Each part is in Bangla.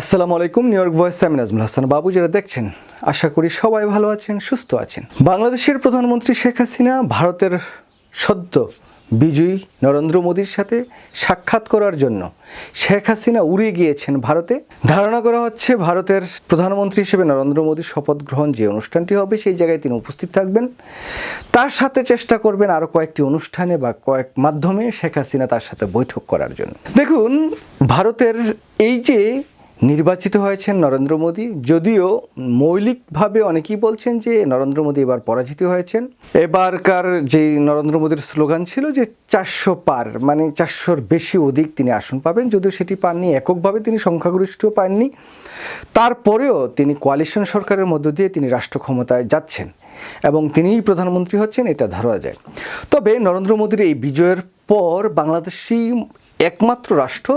আসসালামু আলাইকুম নিউ ইয়র্ক ভয়েস আমি নাজমুল হাসান। বাবু যারা দেখছেন? আশা করি সবাই ভালো আছেন, সুস্থ আছেন। বাংলাদেশের প্রধানমন্ত্রী শেখ হাসিনা ভারতের সদ্য বিজয়ী নরেন্দ্র মোদীর সাথে সাক্ষাৎ করার জন্য শেখ হাসিনা উড়ে গিয়েছেন ভারতে। ধারণা করা হচ্ছে ভারতের প্রধানমন্ত্রী হিসেবে নরেন্দ্র মোদীর শপথ গ্রহণ যে অনুষ্ঠানটি হবে, সেই জায়গায় তিনি উপস্থিত থাকবেন। তার সাথে চেষ্টা করবেন আরও কয়েকটি অনুষ্ঠানে বা কয়েক মাধ্যমে শেখ হাসিনা তার সাথে বৈঠক করার জন্য। দেখুন, ভারতের এই যে নির্বাচিত হয়েছেন নরেন্দ্র মোদী। যদিও মৌলিকভাবে অনেকেই বলছেন যে নরেন্দ্র মোদী এবার পরাজিত হয়েছেন। এবারকার যে নরেন্দ্র মোদীর স্লোগান ছিল যে চারশো পার মানে চারশোর বেশি অধিক তিনি আসন পাবেন, যদিও সেটি পাননি, এককভাবে তিনি সংখ্যাগরিষ্ঠ পাননি। তারপরেও তিনি কোয়ালিশন সরকারের মধ্য দিয়ে তিনি রাষ্ট্র ক্ষমতায় যাচ্ছেন এবং তিনিই প্রধানমন্ত্রী হচ্ছেন, এটা ধরা যায়। তবে নরেন্দ্র মোদীর এই বিজয়ের পর বাংলাদেশই একমাত্র রাষ্ট্র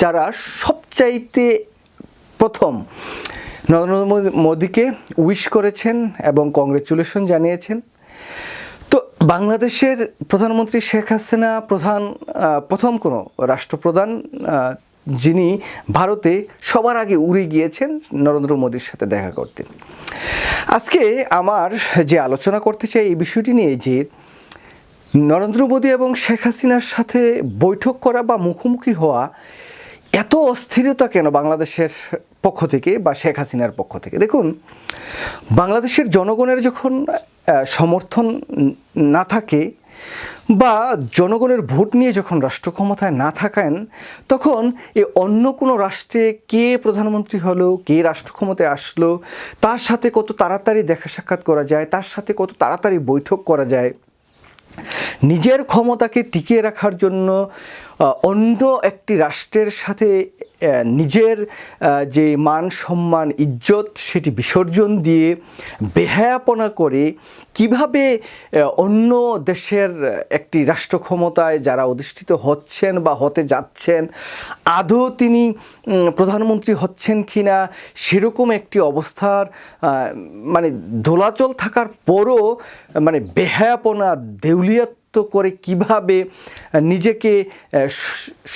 যারা সবচাইতে প্রথম। নরেন্দ্র মোদীকে উইশ করেছেন এবং কংগ্রেচুলেশন জানিয়েছেন। তো বাংলাদেশের প্রধানমন্ত্রী শেখ হাসিনা প্রধান প্রথম কোনো রাষ্ট্রপ্রধান যিনি ভারতে সবার আগে উড়ে গিয়েছেন নরেন্দ্র মোদীর সাথে দেখা করতে। আজকে আমার যে আলোচনা করতে চাই এই বিষয়টি নিয়ে যে নরেন্দ্র মোদী এবং শেখ হাসিনার সাথে বৈঠক করা বা মুখোমুখি হওয়া এত অস্থিরতা কেন বাংলাদেশের পক্ষ থেকে বা শেখ হাসিনার পক্ষ থেকে? দেখুন, বাংলাদেশের জনগণের যখন সমর্থন না থাকে বা জনগণের ভোট নিয়ে যখন রাষ্ট্র ক্ষমতায় না থাকেন, তখন এ অন্য কোনো রাষ্ট্রে কে প্রধানমন্ত্রী হলো, কে রাষ্ট্র ক্ষমতায় আসলো, তার সাথে কত তাড়াতাড়ি দেখা সাক্ষাৎ করা যায়, তার সাথে কত তাড়াতাড়ি বৈঠক করা যায়, নিজের ক্ষমতাকে টিকিয়ে রাখার জন্য অন্য একটি রাষ্ট্রের সাথে নিজের যে মান, সম্মান, ইজ্জত সেটি বিসর্জন দিয়ে বেহায়াপনা করে কীভাবে অন্য দেশের একটি রাষ্ট্র ক্ষমতায় যারা অধিষ্ঠিত হচ্ছেন বা হতে যাচ্ছেন, আদৌ তিনি প্রধানমন্ত্রী হচ্ছেন কি না সেরকম একটি অবস্থার মানে দোলাচল থাকার পরও মানে বেহায়াপনা দেউলিয়াত্ব করে কীভাবে নিজেকে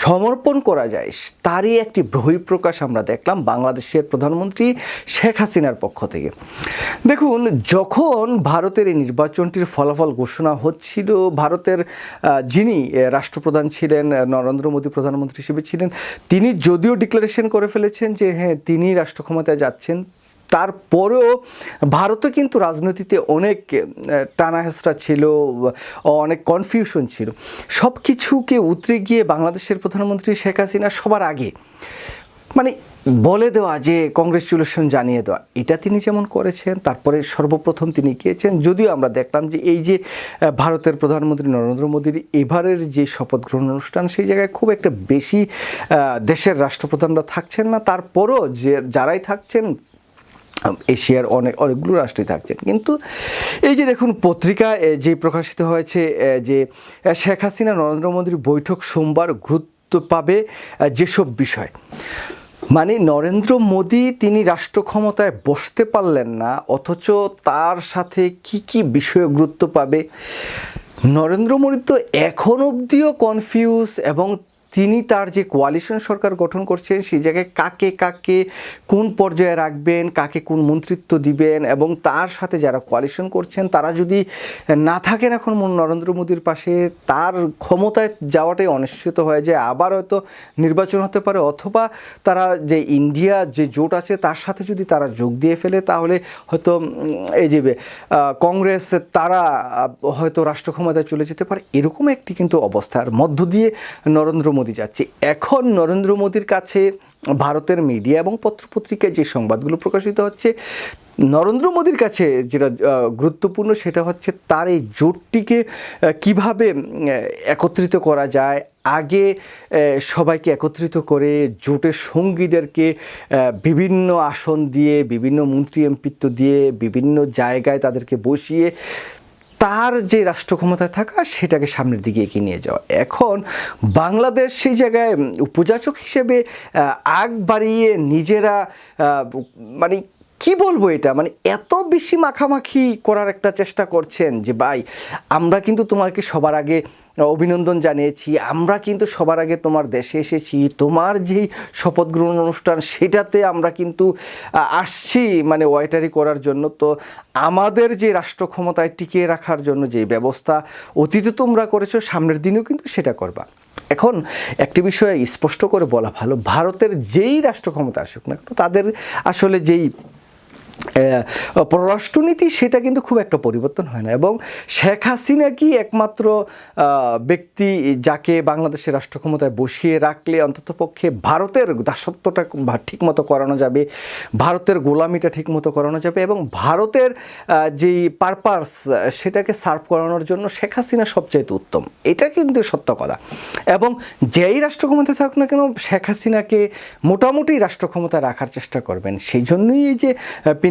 সমর্পণ করা যায়, তারই একটি বহিঃপ্রকাশ আমরা দেখলাম বাংলাদেশের প্রধানমন্ত্রী শেখ হাসিনার পক্ষ থেকে। দেখুন, যখন ভারতের এই নির্বাচনটির ফলাফল ঘোষণা হচ্ছিল, ভারতের যিনি রাষ্ট্রপ্রধান ছিলেন নরেন্দ্র মোদী প্রধানমন্ত্রী হিসেবে ছিলেন, তিনি যদিও ডিক্লারেশন করে ফেলেছেন যে হ্যাঁ তিনি রাষ্ট্র ক্ষমতায় যাচ্ছেন তারপরেও ভারতে কিন্তু রাজনীতিতে অনেক টানা হেসরা ছিল অনেক কনফিউশন ছিল। সব কিছুকে উতরে গিয়ে বাংলাদেশের প্রধানমন্ত্রী শেখ হাসিনা সবার আগে মানে বলে দেওয়া যে কংগ্রেচুলেশন জানিয়ে দেওয়া, এটা তিনি যেমন করেছেন, তারপরে সর্বপ্রথম তিনি গিয়েছেন, যদিও আমরা দেখলাম যে এই যে ভারতের প্রধানমন্ত্রী নরেন্দ্র মোদীর এবারের যে শপথ গ্রহণ অনুষ্ঠান, সেই জায়গায় খুব একটা বেশি দেশের রাষ্ট্রপ্রধানরা থাকছেন না, তারপরও যে যারাই থাকছেন এশিয়ার অনেক অনেকগুলো রাষ্ট্রই থাকছেন। কিন্তু এই যে দেখুন পত্রিকায় এ, যে প্রকাশিত হয়েছে যে শেখ হাসিনা নরেন্দ্র মোদীর বৈঠক সোমবার গুরুত্ব পাবে যেসব বিষয়। মানে নরেন্দ্র মোদী তিনি রাষ্ট্র ক্ষমতায় বসতে পারলেন না অথচ তার সাথে কি কি বিষয়ে গুরুত্ব পাবে? নরেন্দ্র মোদী তো এখন অবধিও কনফিউজ এবং তিনি তার যে কোয়ালিশন সরকার গঠন করছেন, সেই জায়গায় কাকে কাকে কোন পর্যায়ে রাখবেন, কাকে কোন মন্ত্রিত্ব দিবেন এবং তার সাথে যারা কোয়ালিশন করছেন, তারা যদি না থাকেন এখন নরেন্দ্র মোদীর পাশে, তার ক্ষমতায় যাওয়াটাই অনিশ্চিত হয়ে যায়। আবার হয়তো নির্বাচন হতে পারে অথবা তারা যে ইন্ডিয়া যে জোট আছে, তার সাথে যদি তারা যোগ দিয়ে ফেলে, তাহলে হয়তো এই যে কংগ্রেস, তারা হয়তো রাষ্ট্র ক্ষমতায় চলে যেতে পারে। এরকম একটি কিন্তু অবস্থার মধ্য দিয়ে নরেন্দ্র মোদী যাচ্ছে। এখন নরেন্দ্র মোদীর কাছে ভারতের মিডিয়া এবং পত্রপত্রিকায় যে সংবাদগুলো প্রকাশিত হচ্ছে, নরেন্দ্র মোদীর কাছে যেটা গুরুত্বপূর্ণ সেটা হচ্ছে তার এই জোটটিকে কীভাবে একত্রিত করা যায়, আগে সবাইকে একত্রিত করে জোটের সঙ্গীদেরকে বিভিন্ন আসন দিয়ে, বিভিন্ন মন্ত্রী এমপিত্ব দিয়ে, বিভিন্ন জায়গায় তাদেরকে বসিয়ে তার যে রাষ্ট্র ক্ষমতায় থাকা সেটাকে সামনের দিকে এগিয়ে নিয়ে যাওয়া। এখন বাংলাদেশ সেই জায়গায় উপযাচক হিসেবে আগ বাড়িয়ে নিজেরা মানে কি বলব এটা? মানে এত বেশি মাখামাখি করার একটা চেষ্টা করছেন যে, ভাই, আমরা কিন্তু তোমাকে সবার আগে অভিনন্দন জানিয়েছি, আমরা কিন্তু সবার আগে তোমার দেশে এসেছি, তোমার যেই শপথ গ্রহণ অনুষ্ঠান সেটাতে আমরা কিন্তু আসছি মানে ওয়াইটারি করার জন্য। তো আমাদের যে রাষ্ট্র ক্ষমতায় টিকিয়ে রাখার জন্য যে ব্যবস্থা অতীতে তোমরা করেছ, সামনের দিনেও কিন্তু সেটা করবা। এখন একটি বিষয়ে স্পষ্ট করে বলা ভালো, ভারতের যেই রাষ্ট্র ক্ষমতা আসুক না তাদের আসলে যেই পররাষ্ট্রনীতি, সেটা কিন্তু খুব একটা পরিবর্তন হয় না। এবং শেখ হাসিনা কি একমাত্র ব্যক্তি যাকে বাংলাদেশের রাষ্ট্র ক্ষমতায় বসিয়ে রাখলে অন্ততপক্ষে ভারতের দাসত্বটা ঠিক মতো করানো যাবে, ভারতের গোলামিটা ঠিক মতো করানো যাবে এবং ভারতের যেই পারপাস সেটাকে সার্ভ করানোর জন্য শেখ হাসিনা সবচাইতে উত্তম। এটা কিন্তু সত্য কথা। এবং যেই রাষ্ট্র ক্ষমতায় থাকুক না কেন, শেখ হাসিনাকে মোটামুটি রাষ্ট্র ক্ষমতায় রাখার চেষ্টা করবেন। সেই জন্যই এই যে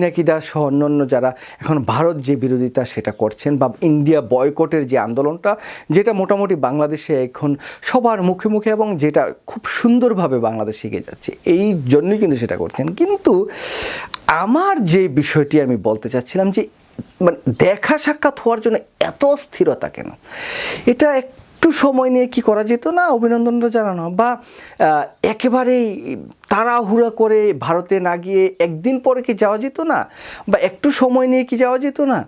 পিনাকি দাস সহ অন্যান্য যারা এখন ভারত যে বিরোধিতা সেটা করছেন বা ইন্ডিয়া বয়কটের যে আন্দোলনটা, যেটা মোটামুটি বাংলাদেশে এখন সবার মুখে মুখে এবং যেটা খুব সুন্দরভাবে বাংলাদেশ এগিয়ে যাচ্ছে, এই জন্যই কিন্তু সেটা করছেন। কিন্তু আমার যে বিষয়টি আমি বলতে চাচ্ছিলাম যে মানে দেখা সাক্ষাৎ হওয়ার জন্য এত স্থিরতা কেন? এটা একটু সময় নিয়ে কি করা যেত না? অভিনন্দনটা জানানো। বা একেবারেই তাড়াহুড়া করে ভারতে না গিয়ে একদিন পরে কি যাওয়া যেত না? বা, একটু সময় নিয়ে কি যাওয়া যেত না?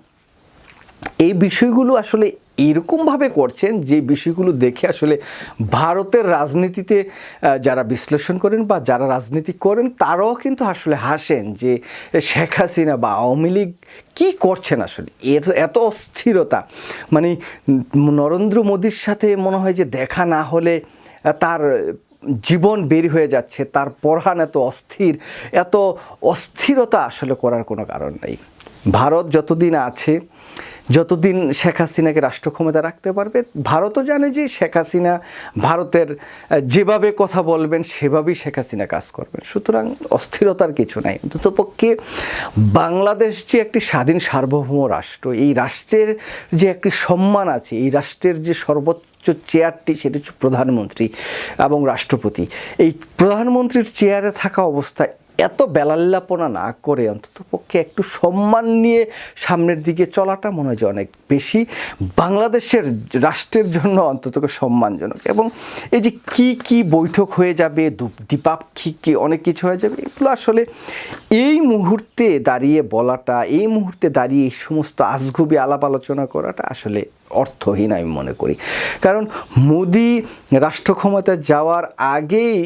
এই বিষয়গুলো আসলে এরকমভাবে করছেন যে বিষয়গুলো দেখে আসলে ভারতের রাজনীতিতে যারা বিশ্লেষণ করেন বা যারা রাজনীতি করেন, তারাও কিন্তু আসলে হাসেন যে শেখ হাসিনা বা আওয়ামী লীগ কী করছেন আসলে? এত এত অস্থিরতা। মানে নরেন্দ্র মোদীর সাথে মনে হয় যে দেখা না হলে তার জীবন বের হয়ে যাচ্ছে, তার পরহান এত অস্থির, এত অস্থিরতা আসলে করার কোনো কারণ নেই। ভারত যতদিন আছে যতদিন শেখ হাসিনাকে রাষ্ট্র ক্ষমতা রাখতে পারবে, ভারতও জানে যে শেখ হাসিনা ভারতের যেভাবে কথা বলবেন, সেভাবেই শেখ হাসিনা কাজ করবেন। সুতরাং অস্থিরতার কিছু নাই। অন্ততপক্ষে বাংলাদেশ যে একটি স্বাধীন সার্বভৌম রাষ্ট্র, এই রাষ্ট্রের যে একটি সম্মান আছে, এই রাষ্ট্রের যে সর্বোচ্চ চেয়ারটি, সেটি হচ্ছে প্রধানমন্ত্রী এবং রাষ্ট্রপতি। এই প্রধানমন্ত্রীর চেয়ারে থাকা অবস্থায় এত বেলাল্লাপনা না করে অন্তত পক্ষে একটু সম্মান নিয়ে সামনের দিকে চলাটা মনে হয় যে অনেক বেশি বাংলাদেশের রাষ্ট্রের জন্য অন্তত সম্মানজনক। এবং এই যে কি কি বৈঠক হয়ে যাবে দ্বিপাক্ষিক কি অনেক কিছু হয়ে যাবে, এগুলো আসলে এই মুহূর্তে দাঁড়িয়ে বলাটা, এই মুহূর্তে দাঁড়িয়ে এই সমস্ত আজগুবি আলাপ আলোচনা করাটা আসলে অর্থহীন আমি মনে করি। কারণ মোদি রাষ্ট্র ক্ষমতায় যাওয়ার আগেই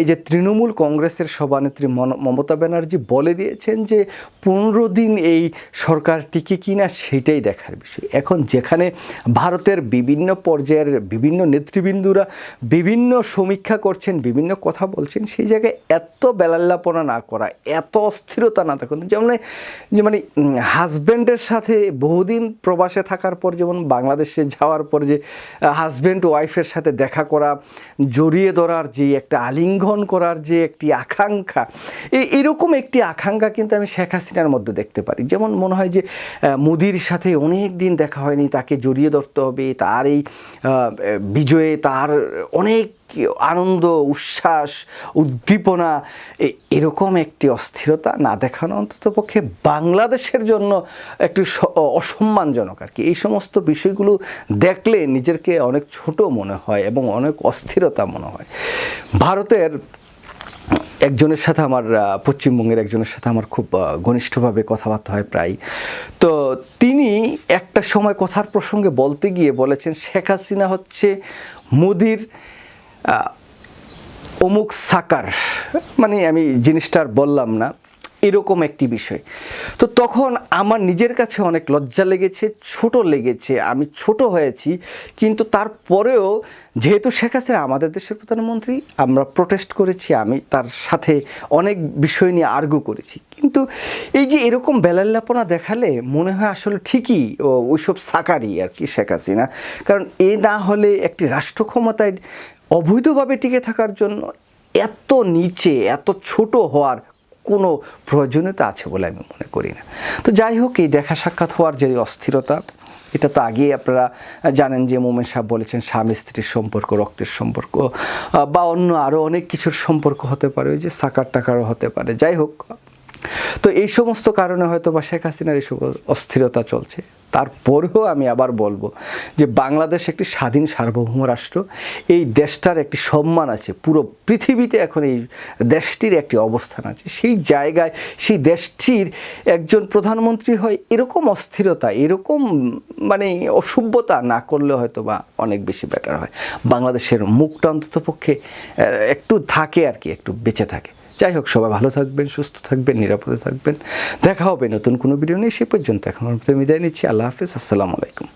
এই যে তৃণমূল কংগ্রেসের সভানেত্রী মমতা ব্যানার্জি বলে দিয়েছেন যে পনেরো দিন এই সরকার টিকে কিনা সেটাই দেখার বিষয়। এখন যেখানে ভারতের বিভিন্ন পর্যায়ের বিভিন্ন নেতৃবৃন্দুরা বিভিন্ন সমীক্ষা করছেন, বিভিন্ন কথা বলছেন, সেই জায়গায় এত বেলাল্লাপনা না করা, এত অস্থিরতা না থাকুন যেমন যে মানে হাজব্যান্ডের সাথে বহুদিন প্রবাসে থাকার পর যেমন বাংলাদেশে যাওয়ার পর যে হাজব্যান্ড ওয়াইফের সাথে দেখা করা, জড়িয়ে ধরার যে একটা আলিঙ্গন করার যে একটি আকাঙ্ক্ষা এই এরকম একটি আকাঙ্ক্ষা কিন্তু আমি শেখ হাসিনার মধ্যে দেখতে পারি। যেমন মনে হয় যে মোদির সাথে অনেক দিন দেখা হয়নি, তাকে জড়িয়ে ধরতে হবে, তার এই বিজয়ে তার অনেক আনন্দ, উচ্ছ্বাস, উদ্দীপনা এরকম একটি অস্থিরতা না দেখানো অন্তত পক্ষে বাংলাদেশের জন্য একটু অসম্মানজনক আর কি। এই সমস্ত বিষয়গুলো দেখলে নিজেকে অনেক ছোট মনে হয় এবং অনেক অস্থিরতা মনে হয়। ভারতের একজনের সাথে আমার পশ্চিমবঙ্গের একজনের সাথে আমার খুব ঘনিষ্ঠভাবে কথাবার্তা হয় প্রায়। তো তিনি একটা সময় কথার প্রসঙ্গে বলতে গিয়ে বলেছেন, শেখ হাসিনা হচ্ছে মোদির অমুক সাকার। মানে আমি জিনিসটা আর বললাম না। এরকম একটি বিষয়। তো তখন আমার নিজের কাছে অনেক লজ্জা লেগেছে, ছোট লেগেছে, আমি ছোট হয়েছি, কিন্তু তারপরেও যেহেতু শেখ হাসিনা আমাদের দেশের প্রধানমন্ত্রী, আমরা প্রোটেস্ট করেছি, আমি তার সাথে অনেক বিষয় নিয়ে আর্গু করেছি। কিন্তু এই যে এরকম বেলাল্লাপনা দেখালে মনে হয় আসলে ঠিকই, ও ওইসব সাকারই আর কি শেখ হাসিনা। কারণ এ না হলে একটি রাষ্ট্র ক্ষমতায় অবৈধভাবে টিকে থাকার জন্য এত নিচে, এত ছোট হওয়ার কোনো প্রয়োজনীয়তা আছে বলে আমি মনে করি না। তো যাই হোক, এই দেখা সাক্ষাৎ হওয়ার যে অস্থিরতা, এটা তো আগেই আপনারা জানেন যে মোমেন সাহেব বলেছেন, স্বামী স্ত্রীর সম্পর্ক, রক্তের সম্পর্ক বা অন্য আরও অনেক কিছুর সম্পর্ক হতে পারে, ওই যে সাকার টাকারও হতে পারে। যাই হোক তো এই সমস্ত কারণে হয়তো বা শেখ হাসিনার এইসব অস্থিরতা চলছে। তারপরেও আমি আবার বলব যে বাংলাদেশ একটি স্বাধীন সার্বভৌম রাষ্ট্র। এই দেশটার একটি সম্মান আছে, পুরো পৃথিবীতে এখন এই দেশটির একটি অবস্থান আছে। সেই জায়গায়, সেই দেশটির একজন প্রধানমন্ত্রী হয়, এরকম অস্থিরতা, এরকম মানে অসভ্যতা না করলে হয়তো বা অনেক বেশি বেটার হয়। বাংলাদেশের মুখটা অন্তত পক্ষে একটু থাকে আর কি, একটু বেঁচে থাকে। যাই হোক সবাই ভালো থাকবেন, সুস্থ থাকবেন, নিরাপদে থাকবেন। দেখা হবে নতুন কোনো ভিডিও নিয়ে, সে পর্যন্ত এখন বিদায় নিচ্ছি। আল্লাহ হাফিজ, আসসালামু আলাইকুম।